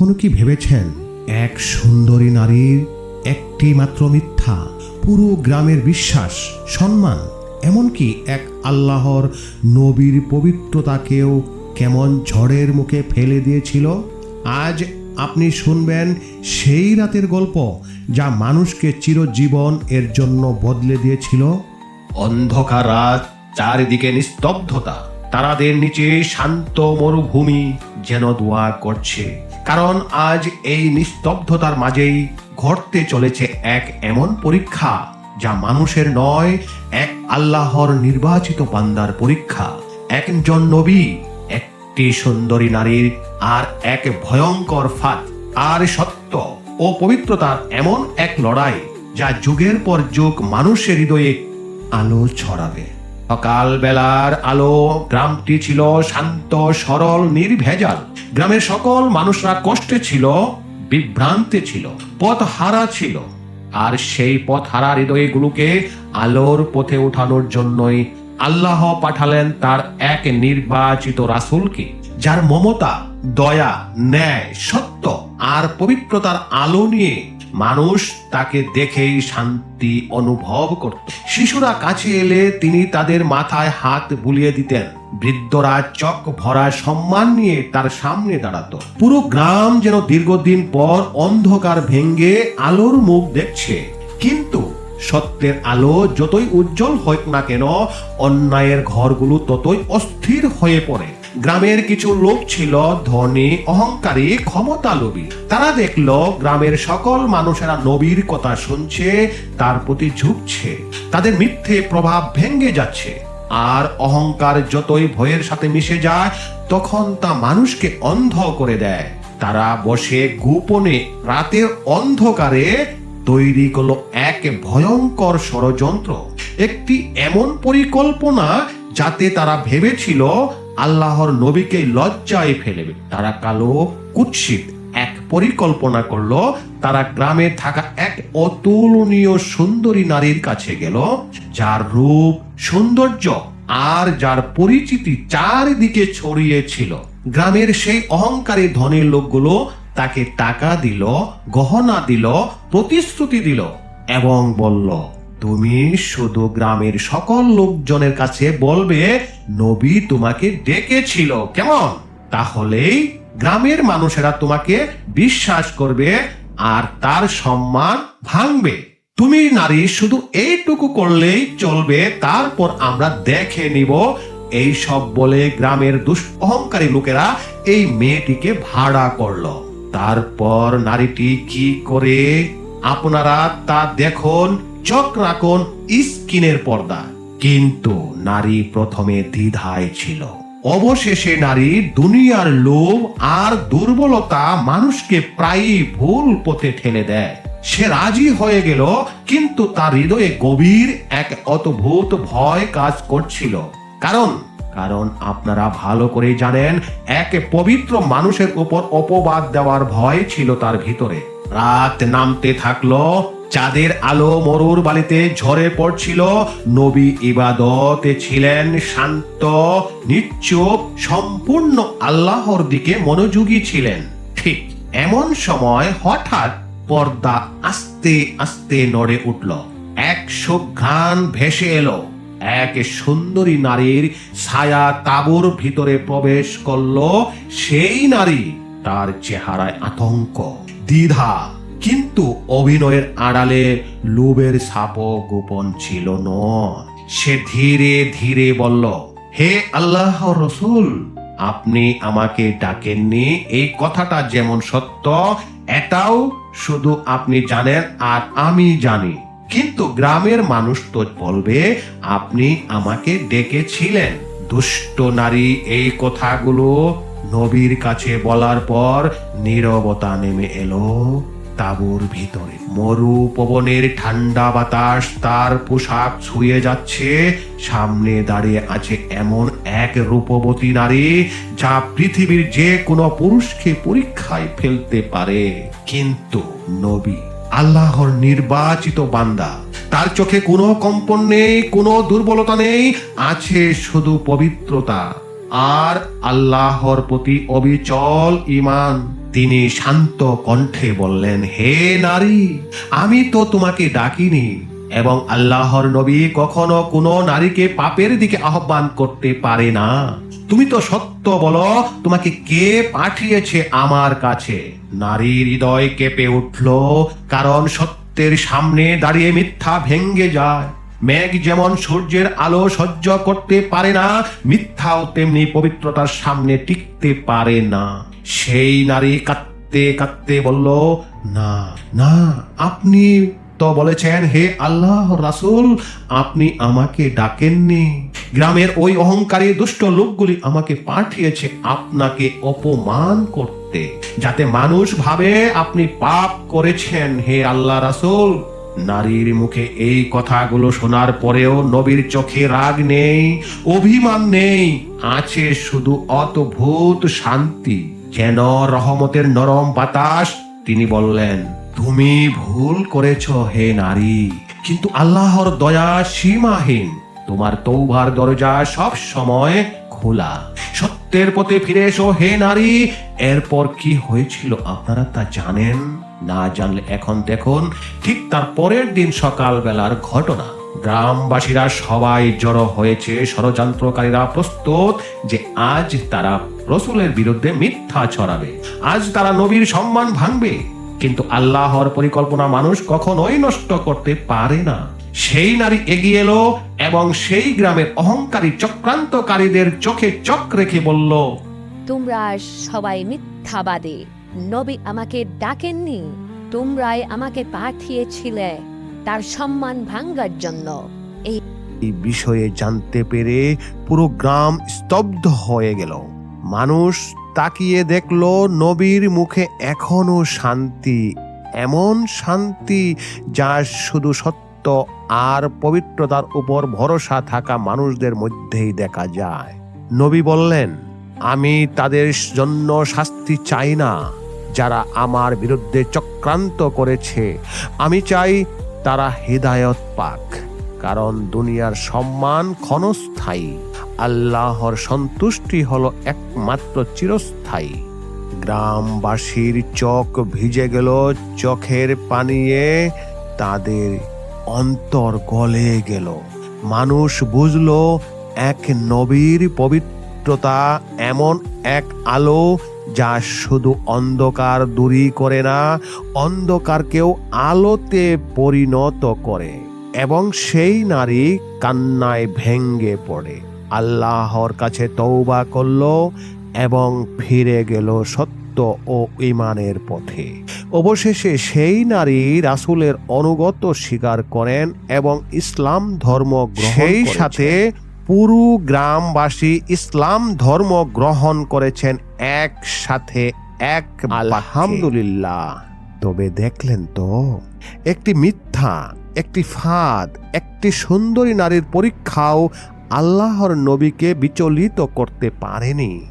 কখনো কি ভেবেছেন এক সুন্দরী নারীর একটি মাত্র মিথ্যা, পুরো গ্রামের বিশ্বাস, সম্মান, এমনকি এক আল্লাহর নবীর পবিত্রতাকেও কেমন ঝড়ের মুখে ফেলে দিয়েছিল? আজ আপনি শুনবেন সেই রাতের গল্প যা মানুষকে চিরজীবন এর জন্য বদলে দিয়েছিল। অন্ধকার রাত, চারিদিকে নিস্তব্ধতা, তারাদের নিচে শান্ত মরুভূমি যেন দোয়া করছে। কারণ আজ এই নিস্তব্ধতার মাঝেই ঘটতে চলেছে এক এমন পরীক্ষা যা মানুষের নয়, এক আল্লাহর নির্বাচিত বান্দার পরীক্ষা। একজন নবী, একটি সুন্দরী নারীর, আর এক ভয়ঙ্কর ফাঁদ। আর সত্য ও পবিত্রতার এমন এক লড়াই যা যুগের পর যুগ মানুষের হৃদয়ে আলো ছড়াবে। সকাল বেলার আলো, গ্রামটি ছিল শান্ত, সরল, নির্ভেজাল। গ্রামের সকল মানুষরা কষ্টে ছিল, বিভ্রান্তে ছিল পথ হারা ছিল। আর সেই পথ হারা হৃদয়গুলোকে আলোর পথে ওঠানোর জন্যই আল্লাহ পাঠালেন তার এক নির্বাচিত রাসূলকে, যার মমতা, দয়া, ন্যায়, সত্য আর পবিত্রতার আলো নিয়ে মানুষ তাকে দেখেই শান্তি অনুভব করত। শিশুরা কাছে এলে তিনি তাদের মাথায় হাত বুলিয়ে দিতেন। বৃদ্ধরা চক ভরা সম্মান নিয়ে তার সামনে দাঁড়াতো। পুরো গ্রাম যেন দীর্ঘদিন পর অন্ধকার ভেঙ্গে আলোর মুখ দেখছে। কিন্তু সত্যের আলো যতই উজ্জ্বল হোক না কেন, অন্যায়ের ঘরগুলো ততই অস্থির হয়ে পড়ে। গ্রামের কিছু লোক ছিল ধনী, অহংকারী ক্ষমতা লোভী তারা দেখল গ্রামের সকল মানুষেরা নবীর কথা শুনছে, তার প্রতি ঝুঁকছে। তাদের মিথ্যে প্রভাব ভেঙ্গে যাচ্ছে। আর অহংকার যতই ভয়ের সাথে মিশে যায়, তখন তা মানুষকে অন্ধ করে দেয়। তারা বসে গোপনে রাতের অন্ধকারে তৈরি করল এক ভয়ঙ্কর ষড়যন্ত্র। একটি এমন পরিকল্পনা যাতে তারা ভেবেছিল আল্লাহর নবীকে লজ্জায় ফেলবে তারা কালো, কুৎসিত এক পরিকল্পনা করল, তারা গ্রামে থাকা এক অতুলনীয় সুন্দরী নারীর কাছে গেল, যার রূপ, সৌন্দর্য আর যার পরিচিতি চারিদিকে ছড়িয়েছিল গ্রামের সেই অহংকারী ধনীর লোকগুলো তাকে টাকা দিল, গহনা দিল, প্রতিশ্রুতি দিল এবং বলল, তুমি শুধু গ্রামের সকল লোকজনের কাছে বলবে, নবী তোমাকে ডেকেছিল। কেমন? তাহলেই গ্রামের মানুষেরা তোমাকে বিশ্বাস করবে আর তার সম্মান ভাঙবে। তুমি নারী, শুধু এইটুকু করলেই চলবে, তারপর আমরা দেখে নিব। এই সব বলে গ্রামের দুষ অহংকারী লোকেরা এই মেয়েটিকে ভাড়া করল। তারপর নারীটি কি করে? আপনারা তা দেখুন, চোখ রাখুন, স্কিনের পর্দা। কিন্তু নারী প্রথমে দ্বিধায় ছিল। অবশেষে নারী দুনিয়ার লোভ আর দুর্বলতা মানুষকে প্রায়ই ভুল পথে ঠেলে দেয়। সে রাজি হয়ে গেল, কিন্তু তার হৃদয়ে গভীর এক অদ্ভুত ভয় কাজ করছিল। কারণ কারণ আপনারা ভালো করেই জানেন, এক পবিত্র মানুষের উপর অপবাদ দেওয়ার ভয় ছিল তার ভিতরে। রাত নামতে থাকল, চাঁদের আলো মরুর বালিতে ঝরে পড়ছিল, নবী ইবাদতে ছিলেন শান্ত, নিশ্চুপ, সম্পূর্ণ আল্লাহর দিকে মনোযোগী ছিলেন। ঠিক এমন সময় হঠাৎ পর্দা আস্তে আস্তে নড়ে উঠল। এক ঘ্রাণ ভেসে এলো। এক সুন্দরী নারীর ছায়া তাবুর ভিতরে প্রবেশ করল। সেই নারী তার চেহারায় আতঙ্ক, দ্বিধা, কিন্তু অভিনয়ের আড়ালে লোভের সাপ গোপন ছিল নয়। সে ধীরে ধীরে বলল, হে আল্লাহ রসুল, আপনি আমাকে ডাকেননি। এই কথাটা যেমন সত্য, এটাও শুধু আপনি জানেন আর আমি জানি। কিন্তু গ্রামের মানুষ তো বলবে, আপনি আমাকে ডেকেছিলেন। দুষ্ট নারী এই কথাগুলো নবীর কাছে বলার পর নীরবতা নেমে এলো তাঁবুর ভিতরে। মরু পবনের ঠান্ডা বাতাস তার পোশাক ছুঁয়ে যাচ্ছে। সামনে দাঁড়িয়ে আছে এমন এক রূপবতী নারী যা পৃথিবীর যে কোনো পুরুষকে পরীক্ষায় ফেলতে পারে। কিন্তু নবী আল্লাহর নির্বাচিত বান্দা। তার চোখে কোনো কম্পন নেই, কোনো দুর্বলতা নেই, আছে শুধু পবিত্রতা। আর আল্লাহর প্রতি অবিচল ইমান তিনি শান্ত কণ্ঠে বললেন, হে নারী, আমি তো তোমাকে ডাকিনি এবং আল্লাহর নবী কখনো কোনো নারীকে পাপের দিকে আহ্বান করতে পারে না। তুমি তো সত্য বলো, তোমাকে কে পাঠিয়েছে আমার কাছে? নারীর হৃদয় কেঁপে উঠল, কারণ সত্যের সামনে দাঁড়িয়ে মিথ্যা ভেঙ্গে যায়। মেঘ যেমন সূর্যের আলো সহ্য করতে পারে না, মিথ্যাও তেমনি পবিত্রতার সামনে টিকতে পারে না। সেই নারী কাঁদতে কাঁদতে বলল, না না, আপনি তো বলেছেন, হে আল্লাহ রাসুল, আপনি আমাকে ডাকেননি। গ্রামের ওই অহংকারী দুষ্ট লোকগুলি আমাকে পাঠিয়েছে আপনাকে অপমান করতে। যাতে মানুষ ভাবে আপনি পাপ করেছেন, হে আল্লাহ রাসুল। নারীর মুখে এই কথাগুলো শোনার পরেও নবীর চোখে রাগ নেই, অভিমান নেই। আছে শুধু অতভূত শান্তি। যেন রহমতের নরম বাতাস, তিনি বললেন তুমি ভুল করেছ, হে নারী। কিন্তু আল্লাহর দয়া সীমাহীন। তোমার তৌবার দরজা সব সময় খোলা। সত্যের পথে ফিরে এসো, হে নারী। এরপর কি হয়েছিল আপনারা তা জানেন? না জানলে এখন দেখুন, ঠিক তার পরের দিন সকালবেলার ঘটনা। গ্রামবাসীরা সবাই জড়ো হয়েছে। ষড়যন্ত্রকারীরা প্রস্তুত যে আজ তারা রসুলের বিরুদ্ধে মিথ্যা ছড়াবে। আজ তারা নবীর সম্মান ভাঙবে। কিন্তু আল্লাহর পরিকল্পনা মানুষ কখনোই নষ্ট করতে পারে না। সেই নারী এগিয়ে এলো এবং সেই গ্রামের অহংকারী চক্রান্তকারীদের চোখে চোখ রেখে বলল তোমরা সবাই মিথ্যাবাদী। নবী আমাকে ডাকেননি। তোমরাই আমাকে পাঠিয়েছিলে তার সম্মান ভাঙ্গার জন্য। এই বিষয়ে জানতে পেরে পুরো গ্রাম স্তব্ধ হয়ে গেল। মানুষ তাকিয়ে দেখল নবীর মুখে এখনও শান্তি, এমন শান্তি যা শুধু সত্য আর পবিত্রতার উপর ভরসা থাকা মানুষদের মধ্যেই দেখা যায়। নবী বললেন, আমি তাদের জন্য শাস্তি চাই না। যারা আমার বিরুদ্ধে চক্রান্ত করেছে, আমি চাই তারা হেদায়ত পাক, কারণ দুনিয়ার সম্মান ক্ষণস্থায়ী। আল্লাহর সন্তুষ্টি হলো একমাত্র চিরস্থায়ী। গ্রামবাসীর চোখ ভিজে গেল চোখের পানিয়ে, তাদের অন্তর গলে গেল। মানুষ বুঝল, এক নবীর পবিত্রতা এমন এক আলো যা শুধু অন্ধকার দূরী করে না, অন্ধকারকেও আলোতে পরিণত করে এবং সেই নারী কান্নায় ভেঙ্গে পড়ে। আল্লাহর কাছে তৌবা করল এবং ফিরে গেল সত্য ও ইমানের পথে। অবশেষে সেই নারী রাসুলের অনুগত স্বীকার করেন এবং ইসলাম ধর্ম সেই সাথে পুরো গ্রামবাসী ইসলাম ধর্ম গ্রহণ করেছেন একসাথে এক আলহামদুলিল্লাহ। তবে দেখলেন তো একটি মিথ্যা একটি ফাঁদ একটি সুন্দরী নারীর পরীক্ষাও আল্লাহর নবীকে বিচলিত করতে পারেনি।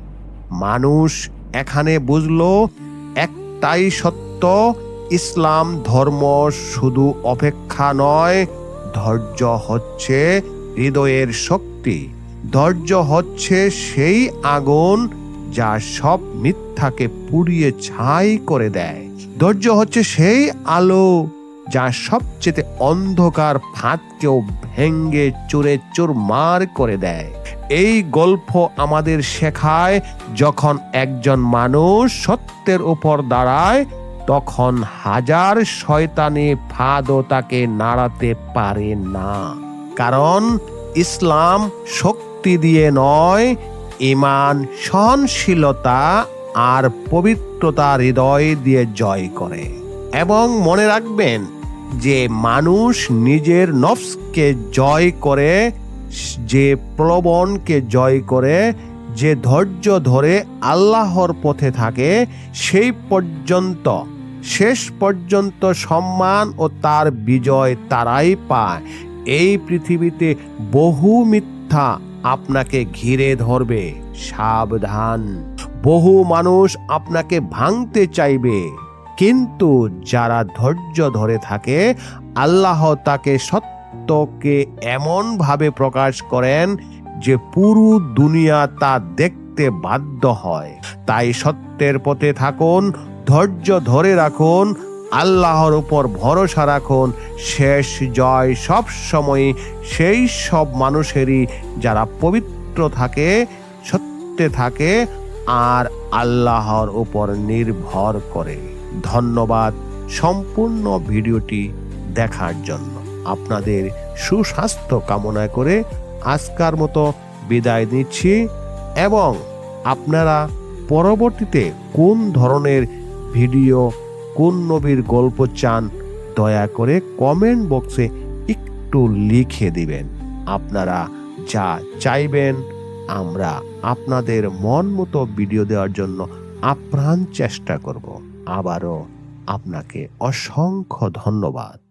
মানুষ এখানে বুঝল, একটাই সত্য, ইসলাম ধর্ম শুধু অপেক্ষা নয়, ধৈর্য হচ্ছে হৃদয়ের শক্তি। ধৈর্য হচ্ছে সেই আগুন যা সব মিথ্যাকে পুড়িয়ে ছাই করে দেয়। ধৈর্য হচ্ছে সেই আলো যা সবচেয়ে অন্ধকার ফাঁদকেও ভেঙ্গে চুরে চুরমার করে দেয়। এই গল্প আমাদের শেখায়, যখন একজন মানুষ সত্যের উপর দাঁড়ায়, তখন হাজার শয়তানি ফাঁদও তাকে নাড়াতে পারে না। কারণ ইসলাম শক্তি দিয়ে নয় ইমান সহনশীলতা আর পবিত্রতা হৃদয় দিয়ে জয় করে। এবং মনে রাখবেন যে মানুষ নিজের নফসকে জয় করে, যে প্রবণকে জয় করে, যে ধৈর্য ধরে আল্লাহর পথে থাকে, সেই পর্যন্ত, শেষ পর্যন্ত সম্মান ও তার বিজয় তারাই পায়। এই পৃথিবীতে বহু মিথ্যা আপনাকে ঘিরে ধরবে। সাবধান। বহু মানুষ আপনাকে ভাঙতে চাইবে। কিন্তু যারা ধৈর্য ধরে থাকে, আল্লাহ তাকে সত্যকে এমনভাবে প্রকাশ করেন যে পুরো দুনিয়া তা দেখতে বাধ্য হয়। তাই সত্যের পথে থাকুন, ধৈর্য ধরে রাখুন, আল্লাহর উপর ভরসা রাখুন, শেষ জয় সব সময় সেই সব মানুষেরই যারা পবিত্র থাকে, সত্যে থাকে আর আল্লাহর উপর নির্ভর করে। ধন্যবাদ সম্পূর্ণ ভিডিওটি দেখার জন্য। আপনাদের সুস্বাস্থ্য কামনা করে আজকার মতো বিদায় নিচ্ছি এবং আপনারা পরবর্তীতে কোন ধরনের ভিডিও, কোন নবীর গল্প চান, দয়া করে কমেন্ট বক্সে একটু লিখে দিবেন। আপনারা যা চাইবেন, আমরা আপনাদের মন মতো ভিডিও দেওয়ার জন্য আপ্রাণ চেষ্টা করব। আবারও আপনাকে অসংখ্য ধন্যবাদ।